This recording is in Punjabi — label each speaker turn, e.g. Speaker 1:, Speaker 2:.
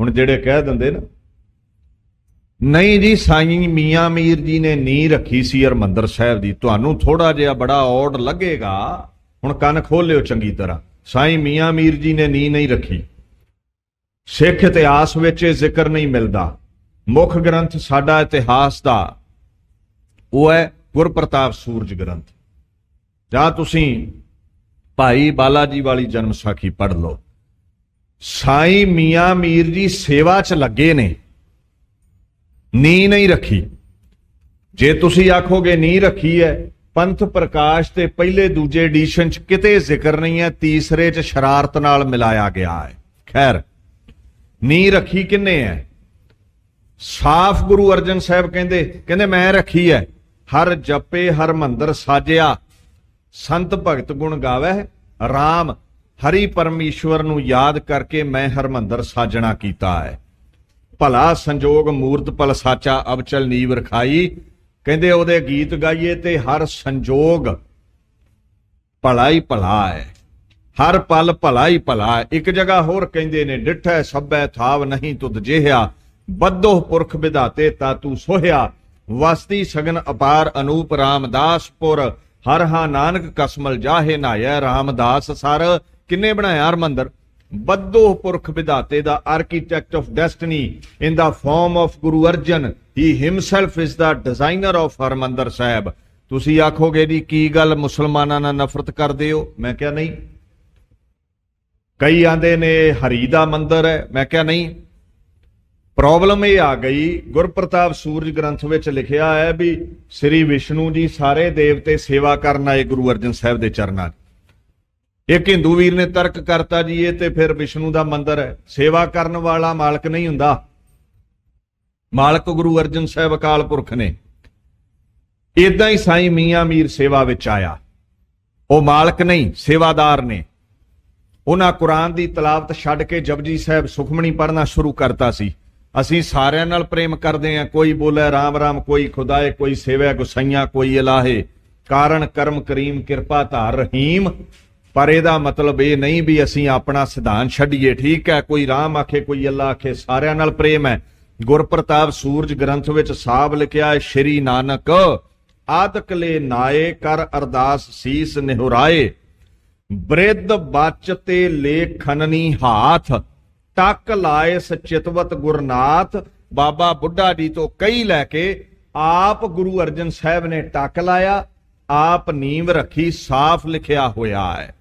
Speaker 1: ਹੁਣ ਜਿਹੜੇ ਕਹਿ ਦਿੰਦੇ ਨਾ, ਨਹੀਂ ਜੀ, ਸਾਈਂ ਮੀਆਂ ਮੀਰ ਜੀ ਨੇ ਨੀ ਰੱਖੀ ਸੀ ਹਰਮੰਦਰ ਸਾਹਿਬ ਦੀ, ਤੁਹਾਨੂੰ ਥੋੜਾ ਜਿਹਾ ਬੜਾ ਔੜ ਲੱਗੇਗਾ, ਹੁਣ ਕੰਨ ਖੋਲਿਓ ਚੰਗੀ ਤਰ੍ਹਾਂ। ਸਾਈਂ ਮੀਆਂ ਮੀਰ ਜੀ ਨੇ ਨੀ ਨਹੀਂ ਰੱਖੀ। ਸਿੱਖ ਇਤਿਹਾਸ ਵਿੱਚ ਇਹ ਜ਼ਿਕਰ ਨਹੀਂ ਮਿਲਦਾ। ਮੁੱਖ ਗ੍ਰੰਥ ਸਾਡਾ ਇਤਿਹਾਸ ਦਾ, ਉਹ ਹੈ ਗੁਰਪ੍ਰਤਾਪ ਸੂਰਜ ਗ੍ਰੰਥ। ਜਾਂ ਤੁਸੀਂ ਭਾਈ ਬਾਲਾ ਜੀ ਵਾਲੀ ਜਨਮ ਸਾਖੀ ਪੜ੍ਹ ਲਓ। ਸਾਈ ਮੀਆਂ ਮੀਰ ਜੀ ਸੇਵਾ 'ਚ ਲੱਗੇ ਨੇ। ਨੀ ਨਹੀਂ ਰੱਖੀ। ਜੇ ਤੁਸੀਂ ਆਖੋਗੇ ਨੀ ਰੱਖੀ ਹੈ, ਪੰਥ ਪ੍ਰਕਾਸ਼ ਤੇ ਪਹਿਲੇ ਦੂਜੇ ਐਡੀਸ਼ਨ 'ਚ ਕਿਤੇ ਜ਼ਿਕਰ ਨਹੀਂ ਹੈ, ਤੀਸਰੇ 'ਚ ਸ਼ਰਾਰਤ ਨਾਲ ਮਿਲਾਇਆ ਗਿਆ ਹੈ। ਖੈਰ ਨੀ ਰੱਖੀ ਕਿੰਨੇ ਹੈ? ਸਾਫ਼ ਗੁਰੂ ਅਰਜਨ ਸਾਹਿਬ ਕਹਿੰਦੇ ਕਹਿੰਦੇ ਮੈਂ ਰੱਖੀ ਹੈ। ਹਰ ਜਪੇ ਹਰ ਮੰਦਰ ਸਾਜਿਆ, ਸੰਤ ਭਗਤ ਗੁਣ ਗਾਵੇ RAM ਹਰੀ ਪਰਮੇਸ਼ਵਰ ਨੂੰ ਯਾਦ ਕਰਕੇ ਮੈਂ ਹਰਮੰਦਰ ਸਾਜਣਾ ਕੀਤਾ ਹੈ। ਭਲਾ ਸੰਜੋਗ ਮੂਰਤ ਪਲ ਸਾਚਾ ਅਬਚਲ ਨੀਵ ਰਖਾਈ, ਕਹਿੰਦੇ ਉਹਦੇ ਗੀਤ ਗਾਈਏ ਤੇ ਹਰ ਸੰਜੋਗ ਭਲਾ ਹੀ ਭਲਾ ਹੈ। ਹਰ ਪਲ ਭਲਾ ਹੀ। ਭਲਾ ਇੱਕ ਜਗ੍ਹਾ ਹੋਰ ਕਹਿੰਦੇ ਨੇ, ਡਿਠੈ ਸਭੈ ਥਾਵ ਨਹੀਂ ਤੁਧ ਜਿਹਾ ਬੱਧੋ ਪੁਰਖ ਵਿਧਾਤੇ ਤਾ ਤੂੰ ਸੋਹਿਆ। ਵਸਤੀ ਸਗਨ ਅਪਾਰ ਅਨੂਪ ਰਾਮਦਾਸਪੁਰ, ਹਰ ਹਾ ਨਾਨਕ ਕਸਮਲ ਜਾਹੇ ਨਾਇਆ ਰਾਮਦਾਸ ਸਰ। ਕਿੰਨੇ ਬਣਾਇਆ ਹਰਮੰਦਰ? ਬੱਧੋ ਪੁਰਖ ਵਿਧਾਤੇ ਦਾ architect of destiny in the form of Guru Arjan he himself is the designer of Harmandar Sahib. ਤੁਸੀਂ ਆਖੋਗੇ ਜੀ, ਕੀ ਗੱਲ ਮੁਸਲਮਾਨਾਂ ਨਾਲ ਨਫ਼ਰਤ ਕਰਦੇ ਹੋ? ਮੈਂ ਕਿਹਾ ਨਹੀਂ। ਕਈ ਆਂਦੇ ਨੇ, ਹਰੀ ਦਾ ਮੰਦਰ ਹੈ। ਮੈਂ ਕਿਹਾ ਨਹੀਂ। ਪ੍ਰੋਬਲਮ ਇਹ ਆ ਗਈ, ਗੁਰਪ੍ਰਤਾਪ ਸੂਰਜ ਗ੍ਰੰਥ ਵਿੱਚ ਲਿਖਿਆ ਹੈ ਵੀ ਸ੍ਰੀ ਵਿਸ਼ਨੂੰ ਜੀ ਸਾਰੇ ਦੇਵਤੇ ਸੇਵਾ ਕਰਨ ਆਏ ਗੁਰੂ ਅਰਜਨ ਸਾਹਿਬ ਦੇ ਚਰਨਾਂ 'ਚ। ਇੱਕ ਹਿੰਦੂ ਵੀਰ ਨੇ ਤਰਕ ਕਰਤਾ ਜੀ, ਇਹ ਤੇ ਫਿਰ ਵਿਸ਼ਨੂੰ ਦਾ ਮੰਦਰ ਹੈ। ਸੇਵਾ ਕਰਨ ਵਾਲਾ ਮਾਲਕ ਨਹੀਂ ਹੁੰਦਾ। ਮਾਲਕ ਗੁਰੂ ਅਰਜਨ ਸਾਹਿਬ ਅਕਾਲ ਪੁਰਖ ਨੇ। ਇਦਾਂ ਹੀ ਸਾਈਂ ਮੀਆਂ ਮੀਰ ਸੇਵਾ ਵਿੱਚ ਆਇਆ। ਉਹ ਮਾਲਕ ਨਹੀਂ, ਸੇਵਾਦਾਰ ਨੇ। ਉਹਨਾਂ ਕੁਰਾਨ ਦੀ ਤਲਾਵਤ ਛੱਡ ਕੇ ਜਪਜੀ ਸਾਹਿਬ ਸੁਖਮਣੀ ਪੜ੍ਹਨਾ ਸ਼ੁਰੂ ਕਰਤਾ ਸੀ। ਅਸੀਂ ਸਾਰਿਆਂ ਨਾਲ ਪ੍ਰੇਮ ਕਰਦੇ ਹਾਂ, ਕੋਈ ਬੋਲੇ ਰਾਮ ਰਾਮ, ਕੋਈ ਖੁਦਾਏ, ਕੋਈ ਸੇਵਾ ਗੁਸਈਆਂ, ਕੋਈ ਇਲਾਹੇ। ਕਾਰਨ ਕਰਮ, ਕਰੀਮ, ਕਿਰਪਾ ਧਾਰ, ਰਹੀਮ। ਪਰ ਇਹਦਾ ਮਤਲਬ ਇਹ ਨਹੀਂ ਵੀ ਅਸੀਂ ਆਪਣਾ ਸਿਧਾਂਤ ਛੱਡੀਏ, ਠੀਕ ਹੈ? ਕੋਈ ਰਾਮ ਆਖੇ, ਕੋਈ ਅੱਲਾ ਆਖੇ, ਸਾਰਿਆਂ ਨਾਲ ਪ੍ਰੇਮ ਹੈ। ਗੁਰਪ੍ਰਤਾਪ ਸੂਰਜ ਗ੍ਰੰਥ ਵਿੱਚ ਸਾਬ ਲਿਖਿਆ ਸ਼੍ਰੀ ਨਾਨਕ, ਆਦਕ ਲੈ ਨਾਏ ਕਰ ਅਰਦਾਸ ਸੀਸ ਨਿਹੁਰਾਏ। ਬ੍ਰਿਧ ਬਚ ਤੇ ਲੇਖਨਨੀ ਹਾਥ ਟੱਕ ਲਾਏ ਸਚਿਤਵਤ ਗੁਰਨਾਥ। ਬਾਬਾ ਬੁੱਢਾ ਜੀ ਤੋਂ ਕਈ ਲੈ ਕੇ ਆਪ ਗੁਰੂ ਅਰਜਨ ਸਾਹਿਬ ਨੇ ਟੱਕ ਲਾਇਆ, ਆਪ ਨੀਂਵ ਰੱਖੀ, ਸਾਫ਼ ਲਿਖਿਆ ਹੋਇਆ ਹੈ।